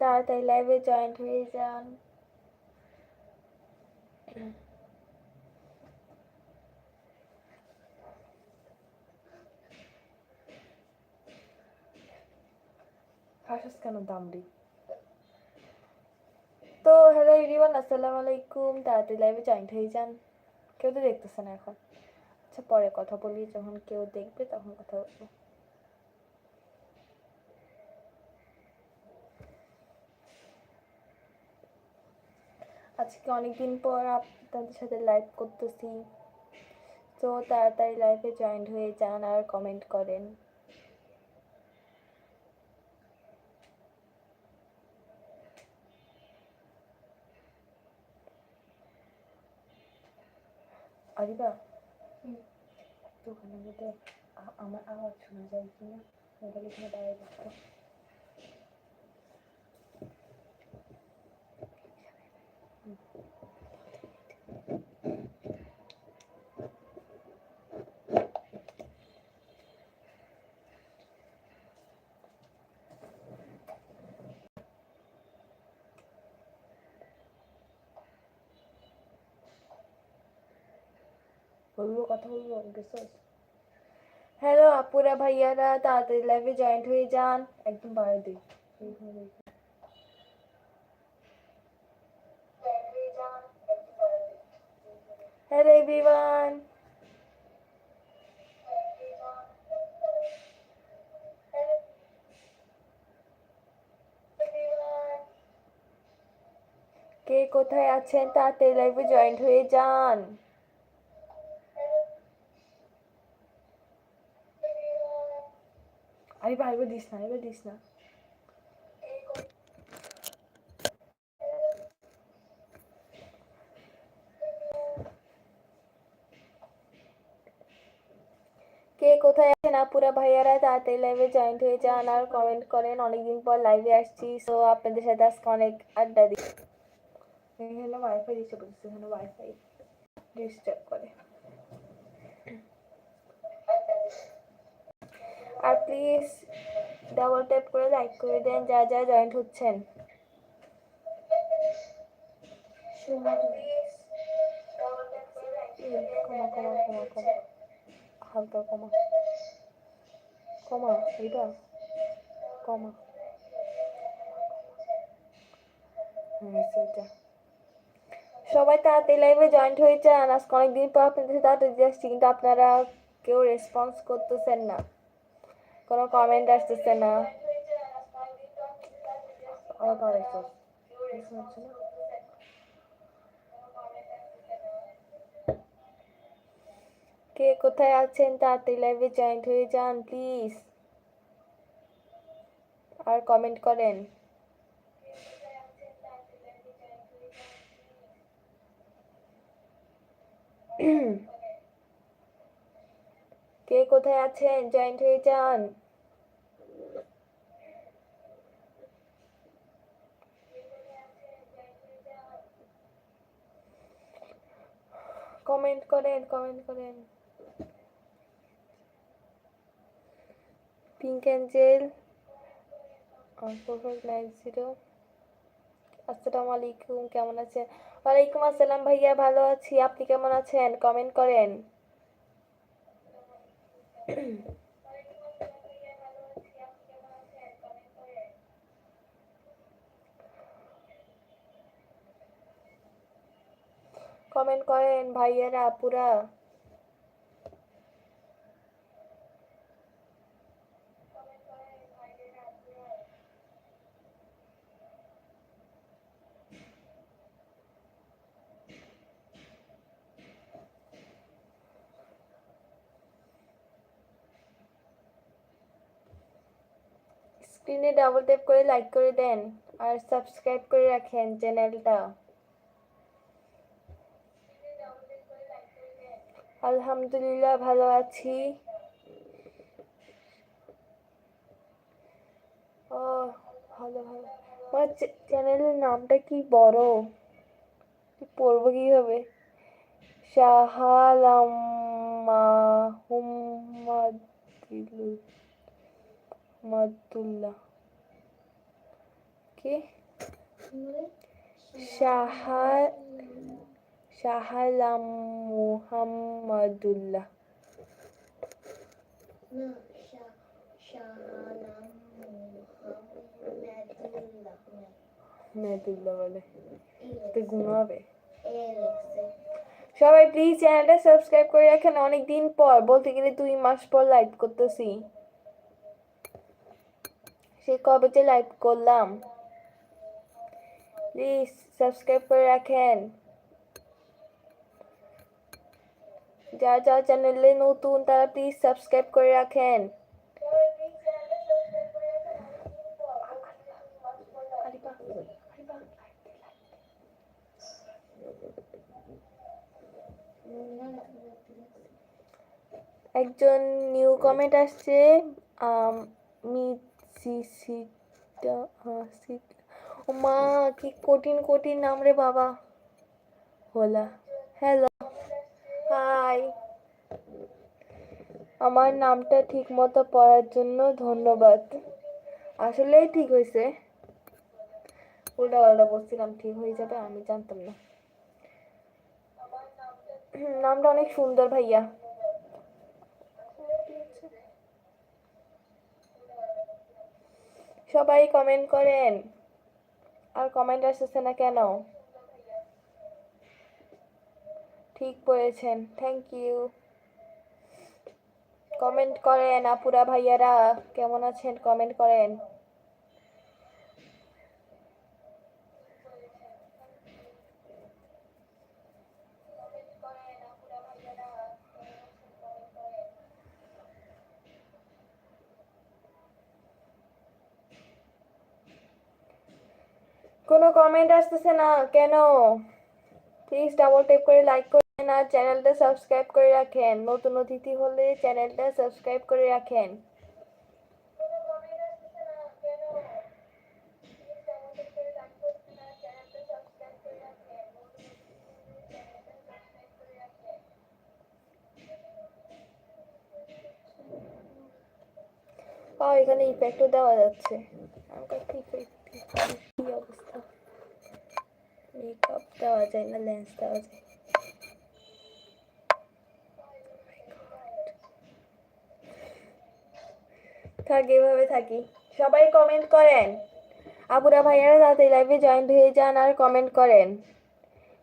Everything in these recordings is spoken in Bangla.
তাড়াতাড়ি লাইভে জয়েন্ট হয়ে যান। হাসাস কেন দামড়ি তো হ্যালো এভরিওয়ান আসসালামু আলাইকুম। তাড়াতাড়ি লাইভে জয়েন্ট হয়ে যান। কেউ তো দেখতেছে না এখন। আচ্ছা পরে কথা বলি। যখন কেউ দেখবে তখন কথা বলব। আজকে অনেকদিন পর আপনাদের সাথে লাইভ করতেছি। তো তাড়াতাড়ি লাইভে জয়েন্ট হয়ে যান আর কমেন্ট করেন। আরিবা? মধ্যে আমার আওয়াজ শোনা যায় কি না মোবাইল এখানে দাঁড়িয়ে থাকতো বলব কথা বলব গেছস হ্যালো আপুরা ভাইয়ারা তাড়াতাড়ি লাইভে জয়েন্ট হয়ে যান একদম বাড়াই দে হ্যালো এভরিওয়ান কে কোথায় আছেন? তাড়াতাড়ি লাইভে জয়েন্ট হয়ে যান। আরিবা আরিবা দিস না আরিবা দিস না কে কোথায় আছেন আপুরা ভাইয়ারা তাড়াতাড়ি লাইভে জয়েন্ট হয়ে যান আর কমেন্ট করেন। অনেকদিন পর লাইভে আসছি সো আপনাদের সাথে আজকে অনেক আড্ডা দিই এখানে ওয়াইফাই দিচ্ছে বলছে এখানে ওয়াইফাই ডিস্টার্ব করে। আর প্লিজ ডাবল ট্যাপ করে লাইক করে দেন যা যা জয়েন্ট হচ্ছেন। হালকা কমা কমা এইটা কমা। হ্যাঁ সেটা সবাই তাড়াতাড়ি লাইভে জয়েন্ট হয়ে যান আজকে অনেকদিন পর আপনাদের সাথে তাড়াতাড়ি আসছি, কিন্তু আপনারা কেউ রেসপন্স করতেছেন না। কোনো কমেন্ট আসতেছে না আবার বাড়াইছস বুঝতে পারছি না কে কোথায় আছেন? তাড়াতাড়ি লাইভে জয়েন্ট হয়ে যান প্লিজ আর কমেন্ট করেন। কে কোথায় আছেন? জয়েন্ট হয়ে যান। কমেন্ট করেন কমেন্ট করেন। পিঙ্ক অ্যাঞ্জেল নাইন জিরো আসসালামু আলাইকুম, কেমন আছেন? ওয়ালাইকুম আসসালাম ভাইয়া, ভালো আছি। আপনি কেমন আছেন? কমেন্ট করেন। কমেন্ট করেন ভাইয়ারা, আপুরা। স্ক্রিনে ডাবল ট্যাপ করে লাইক করে দেন আর সাবস্ক্রাইব করে রাখেন চ্যানেলটা আলহামদুলিল্লাহ ভালো আছি। ও, ভালো ভালো। আমার চ্যানেলের নামটা কি বড়? কি পড়ব কীভাবে? শাহালাম মাহমুদুল্লাহ কি কি শাহা শাহালাম মুহাম্মাদুল্লাহ। না শাহ শাহানাম মুহাম্মাদুল্লাহ মেদুল্লাহ বলে তো ঘুমাবে। সবাই প্লিজ চ্যানেলটা সাবস্ক্রাইব করে রাখেন। অনেক দিন পর বলতে গেলে দুই মাস পর লাইভ করতেছি। সে কবে যে লাইভ করলাম? প্লিজ সাবস্ক্রাইব করে রাখেন যারা যারা চ্যানেলে নতুন তারা প্লিজ সাবস্ক্রাইব করে রাখেন একজন নিউ কমেন্ট আসছে মিসিসিটা হ্যাঁ, সিট- ও মা, কি কঠিন কঠিন নাম রে বাবা। হোলা। হ্যালো হাই আমার নামটা ঠিক মতো পড়ার জন্য ধন্যবাদ। আসলেই ঠিক হয়েছে উল্টা পাল্টা বলছিলাম, ঠিক হয়ে যাবে, আমি জানতাম না। নামটা অনেক সুন্দর ভাইয়া। সবাই কমেন্ট করেন। আর কমেন্ট আসতেছে না কেন? ঠিক বলেছেন থ্যাংক ইউ কমেন্ট করেন, আপুরা, ভাইয়ারা, কেমন আছেন? কমেন্ট করেন। কোনো কমেন্ট আসতেছে না, কেন? প্লিজ ডাবল টেপ করে লাইক করেন আর চ্যানেলটা সাবস্ক্রাইব করে রাখেন। নতুন অতিথি হলে চ্যানেলটা সাবস্ক্রাইব করে রাখেন। ও, এখানে ইফেক্টও দেওয়া যাচ্ছে? কি অবস্থা মেকআপ দেওয়া যায় না লেন্স দেওয়া এভাবে থাকি সবাই কমেন্ট করেন। আপুরা ভাইয়ারা তাড়াতাড়ি লাইভে জয়েন্ট হয়ে যান আর কমেন্ট করেন।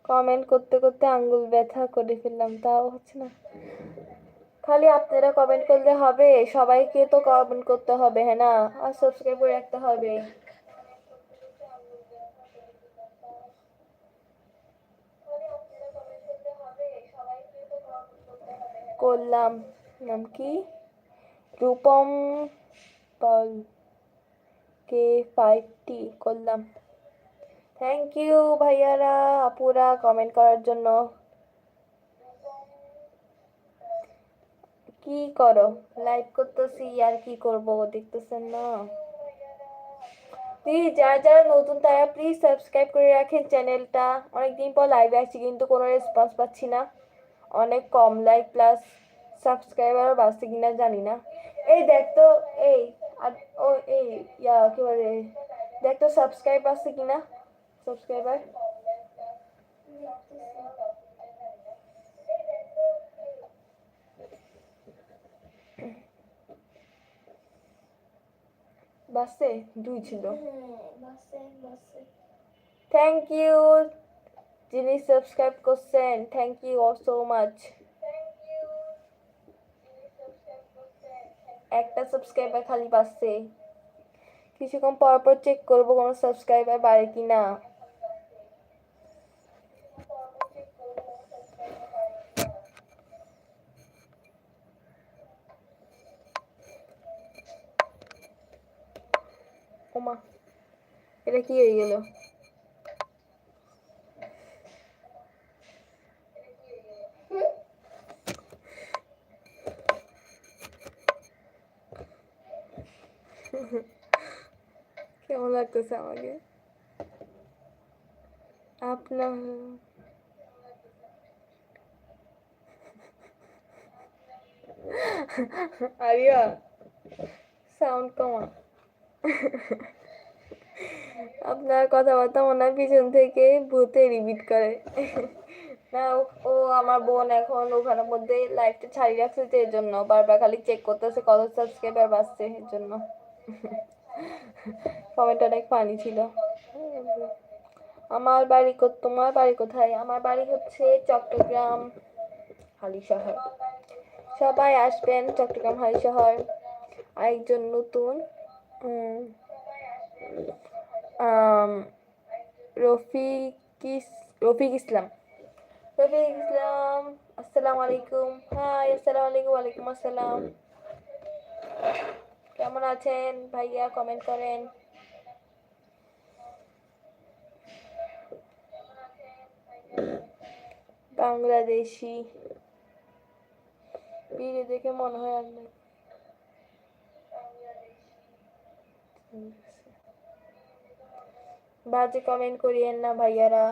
কমেন্ট করতে করতে আঙ্গুল ব্যথা করে ফেললাম, তাও হচ্ছে না। খালি আপনারা কমেন্ট করলে হবে, সবাইকে তো কমেন্ট করতে হবে হ্যাঁ না? আর সাবস্ক্রাইব করে রাখতে হবে। করলাম। নাম কি? রূপম পাল কে ফাইভটি করলাম। থ্যাংক ইউ ভাইয়ারা, আপুরা কমেন্ট করার জন্য। কি করো? লাইভ করতেছি, আর কি করব দেখতেছেন না। প্লিজ যারা যারা নতুন, তারা প্লিজ সাবস্ক্রাইব করে রাখেন চ্যানেলটা অনেকদিন পর লাইভে আসছি, কিন্তু কোনো রেসপন্স পাচ্ছি না। অনেক কম লাইক প্লাস সাবস্ক্রাইবার বাড়ছে কিনা জানি না। এই দেখ তো এই আর ও এই ইয়া কি বলে দেখ তো সাবস্ক্রাইব আছে কিনা সাবস্ক্রাইবার বাসে দুই ছিল। থ্যাংক ইউ যিনি সাবস্ক্রাইব করছেন thank you so much subscriber খালি পাচ্ছে কিছুক্ষণ পর পর চেক করব কোনো সাবস্ক্রাইবার বাড়ে কি না। এটা কি হয়ে গেল? কেমন আমাকে আপনার আরিয়া সাউন্ড কমা আপনার কথাবার্তা মনে হয় পিছন থেকে ভূতে রিপিট করে। না, ও- আমার বোন এখন ওখানের মধ্যে লাইফটা ছাড়িয়ে রাখছে এর জন্য বারবার খালি চেক করতেছে, কত সাবস্ক্রাইবার বাড়ছে এর জন্য। কমেন্ট অনেক ফানি ছিল। আমার বাড়ি তোমার বাড়ি কোথায়? আমার বাড়ি হচ্ছে চট্টগ্রাম হালিশহর সবাই আসবেন চট্টগ্রাম হালিশহর আরেকজন নতুন উম, আম, রফিক ইস- রফিক ইসলাম। রফিক ইসলাম আসসালামু আলাইকুম। হাই আসসালামু আলাইকুম ওয়ালাইকুম আসসালাম। কেমন আছেন? ভাইয়া কমেন্ট করেন। বাংলাদেশি। ভিডিও দেখে মনে হয় আপনার বাজে কমেন্ট করিয়েন না ভাইয়ারা।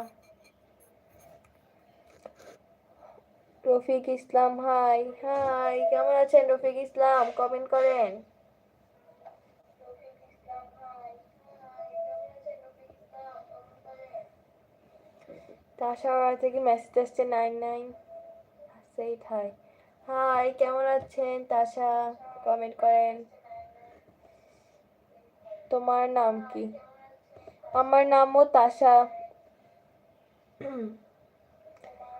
রফিক ইসলাম হাই হাই কেমন আছেন রফিক ইসলাম? কমেন্ট করেন। তাসাওয়ার থেকে মেসেজ আসছে? নাইন নাইন সেইট হাই হাই কেমন আছেন? তাশা কমেন্ট করেন। তোমার নাম কি? আমার নামও তাশা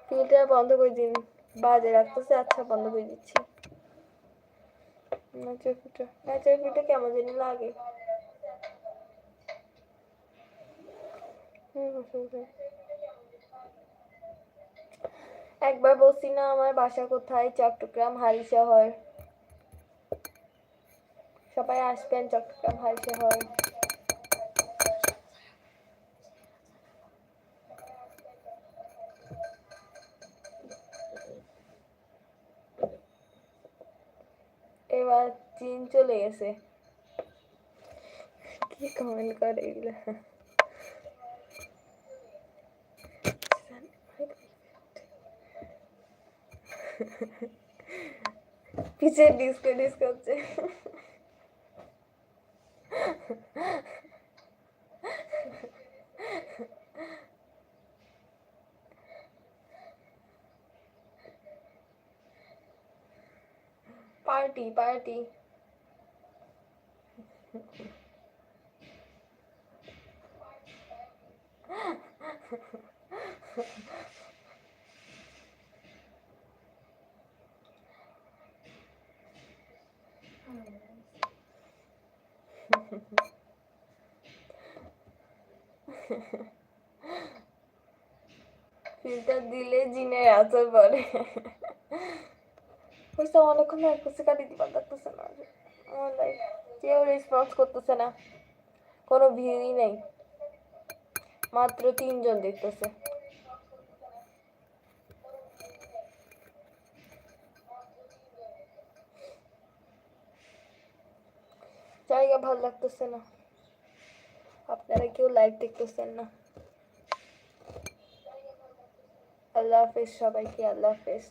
ফিল্টার বন্ধ করে দিন। বাজে রাখতেছে আচ্ছা বন্ধ করে দিচ্ছি। নাচের নাচের ফিল্টার কেমন জানি লাগে। হুম। একবার বলছি না আমার বাসা কোথায়? চট্টগ্রাম হালিশহর সবাই আসবেন চট্টগ্রাম হালিশহর এবার চীন চলে গেছে। কি কমেন্ট করে এগুলা? পিছে ডিস্কো ডিস্কো হচ্ছে পার্টি পার্টি দিলে জিনের আসর পড়ে বুঝতে অনেকক্ষণ এক বসে কাটি দিবার লাগতেছে না। কেউ রেসপন্স করতেছে না। কোনো ভিউই নেই। মাত্র তিনজন দেখতেছে। জায়গা ভালো লাগতেছে না। আপনারা কেউ লাইভ দেখতেছেন না। আল্লাহ হাফেজ সবাইকে আল্লাহ হাফেজ